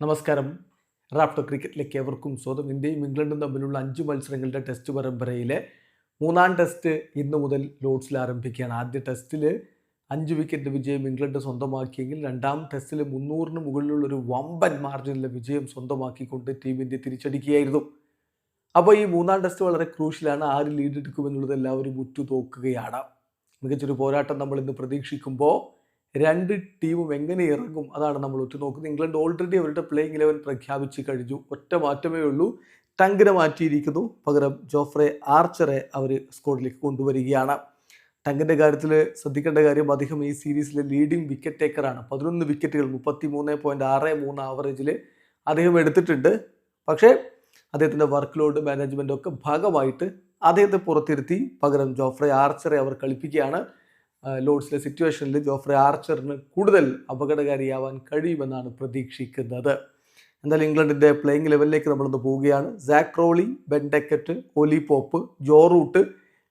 നമസ്കാരം. റാഫ്റ്റർ ക്രിക്കറ്റിലേക്ക് ഏവർക്കും സ്വാഗതം. ഇന്ത്യയും ഇംഗ്ലണ്ടും തമ്മിലുള്ള അഞ്ച് മത്സരങ്ങളുടെ ടെസ്റ്റ് പരമ്പരയിലെ മൂന്നാം ടെസ്റ്റ് ഇന്ന് മുതൽ ലോഡ്സിൽ ആരംഭിക്കുകയാണ്. ആദ്യ ടെസ്റ്റിൽ അഞ്ച് വിക്കറ്റ് വിജയം ഇംഗ്ലണ്ട് സ്വന്തമാക്കിയെങ്കിൽ രണ്ടാം ടെസ്റ്റിൽ മുന്നൂറിന് മുകളിലുള്ള ഒരു വമ്പൻ മാർജിനിലെ വിജയം സ്വന്തമാക്കിക്കൊണ്ട് ടീം ഇന്ത്യ തിരിച്ചടിക്കുകയായിരുന്നു. അപ്പോൾ ഈ മൂന്നാം ടെസ്റ്റ് വളരെ ക്രൂഷ്യലാണ് ആര് ലീഡ് എടുക്കുമെന്നുള്ളത് എല്ലാവരും ഉറ്റുനോക്കുകയാണ്. മികച്ചൊരു പോരാട്ടം നമ്മൾ ഇന്ന് പ്രതീക്ഷിക്കുമ്പോൾ രണ്ട് ടീമും എങ്ങനെ ഇറങ്ങും അതാണ് നമ്മൾ ഉറ്റുനോക്കുന്നത്. ഇംഗ്ലണ്ട് ഓൾറെഡി അവരുടെ പ്ലേയിങ് ഇലവൻ പ്രഖ്യാപിച്ച് കഴിഞ്ഞു. ഒറ്റ മാറ്റമേ ഉള്ളൂ. ടങ്കിനെ മാറ്റിയിരിക്കുന്നു. പകരം ജോഫ്രെ ആർച്ചറെ അവർ സ്കോഡിലേക്ക് കൊണ്ടുവരികയാണ്. ടങ്കിന്റെ കാര്യത്തിൽ ശ്രദ്ധിക്കേണ്ട കാര്യം അദ്ദേഹം ഈ സീരീസിലെ ലീഡിംഗ് വിക്കറ്റ് ടേക്കറാണ് പതിനൊന്ന് വിക്കറ്റുകൾ മുപ്പത്തി മൂന്ന് പോയിന്റ് ആറ് മൂന്ന് ആവറേജിൽ അദ്ദേഹം എടുത്തിട്ടുണ്ട്. പക്ഷേ അദ്ദേഹത്തിന്റെ വർക്ക് ലോഡ് മാനേജ്മെന്റൊക്കെ ഭാഗമായിട്ട് അദ്ദേഹത്തെ പുറത്തിരുത്തി പകരം ജോഫ്രെ ആർച്ചറെ അവർ കളിപ്പിക്കുകയാണ്. ആ, ലോർഡ്സിലെ സിറ്റുവേഷനിൽ ജോഫ്രെ ആർച്ചറിന് കൂടുതൽ അപകടകാരിയാവാൻ കഴിയുമെന്നാണ് പ്രതീക്ഷിക്കുന്നത്. എന്തായാലും ഇംഗ്ലണ്ടിന്റെ പ്ലേയിങ് ലെവലിലേക്ക് നമ്മളൊന്ന് പോവുകയാണ്. Zak Crawley Ben Duckett Ollie Pope Joe Root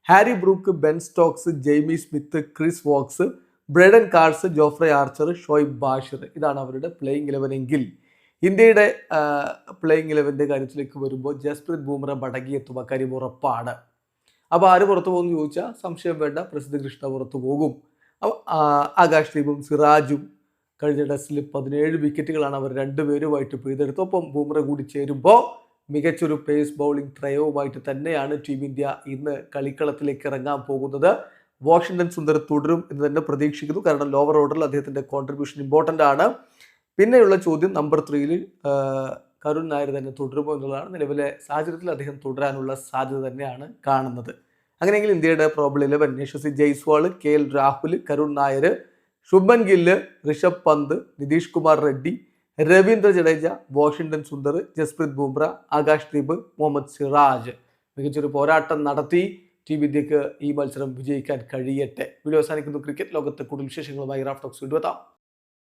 Harry Brook Ben Stokes Jamie Smith Chris Woakes Brydon Carse Jofra Archer Shoaib Bashir ഇതാണ് അവരുടെ പ്ലേയിങ് ഇലവനെങ്കിൽ ഇന്ത്യയുടെ പ്ലേയിങ് ഇലവന്റെ കാര്യത്തിലേക്ക് വരുമ്പോൾ ജസ്പ്രീത് ബൂമറ മടങ്ങിയെത്തും. അക്കാര്യം ഉറപ്പാണ്. അപ്പോൾ ആര് പുറത്തു പോകുമെന്ന് ചോദിച്ചാൽ സംശയം വേണ്ട പ്രസിദ്ധ കൃഷ്ണ പുറത്തു പോകും. അപ്പോൾ ആകാശ് ദീപും സിറാജും കഴിഞ്ഞ ടെസ്റ്റിൽ പതിനേഴ് വിക്കറ്റുകളാണ് അവർ രണ്ടുപേരുമായിട്ട് പെയ്തെടുത്തു ഒപ്പം ബൂമറ കൂടി ചേരുമ്പോൾ മികച്ചൊരു പേസ് ബൗളിംഗ് ട്രയവുമായിട്ട് തന്നെയാണ് ടീം ഇന്ത്യ ഇന്ന് കളിക്കളത്തിലേക്ക് ഇറങ്ങാൻ പോകുന്നത്. വാഷിംഗ്ടൺ സുന്ദർ തുടരും എന്ന് തന്നെ പ്രതീക്ഷിക്കുന്നു. കാരണം ലോവർ ഓർഡറിൽ അദ്ദേഹത്തിന്റെ കോൺട്രിബ്യൂഷൻ ഇമ്പോർട്ടന്റ് ആണ്. പിന്നെയുള്ള ചോദ്യം നമ്പർ ത്രീയിൽ കരുൺ നായർ തന്നെ തുടരുമോ എന്നുള്ളതാണ് നിലവിലെ സാഹചര്യത്തിൽ അദ്ദേഹം തുടരാനുള്ള സാധ്യത തന്നെയാണ് കാണുന്നത്. അങ്ങനെയെങ്കിൽ ഇന്ത്യയുടെ probable eleven Yashasvi Jaiswal K L Rahul Karun Nair Shubman Gill Rishabh Pant Nitish Kumar Reddy Ravindra Jadeja Washington Sundar Jasprit Bumrah Akash Deep Mohammed Siraj. മികച്ചൊരു പോരാട്ടം നടത്തി ടീം ഇന്ത്യയ്ക്ക് ഈ മത്സരം വിജയിക്കാൻ കഴിയട്ടെ. വീഡിയോ അവസാനിക്കുന്നു. ക്രിക്കറ്റ് ലോകത്തെ കൂടുതൽ വിശേഷങ്ങളുമായി റാഫ്റ്റോക്സ് വീണ്ടും എത്താം.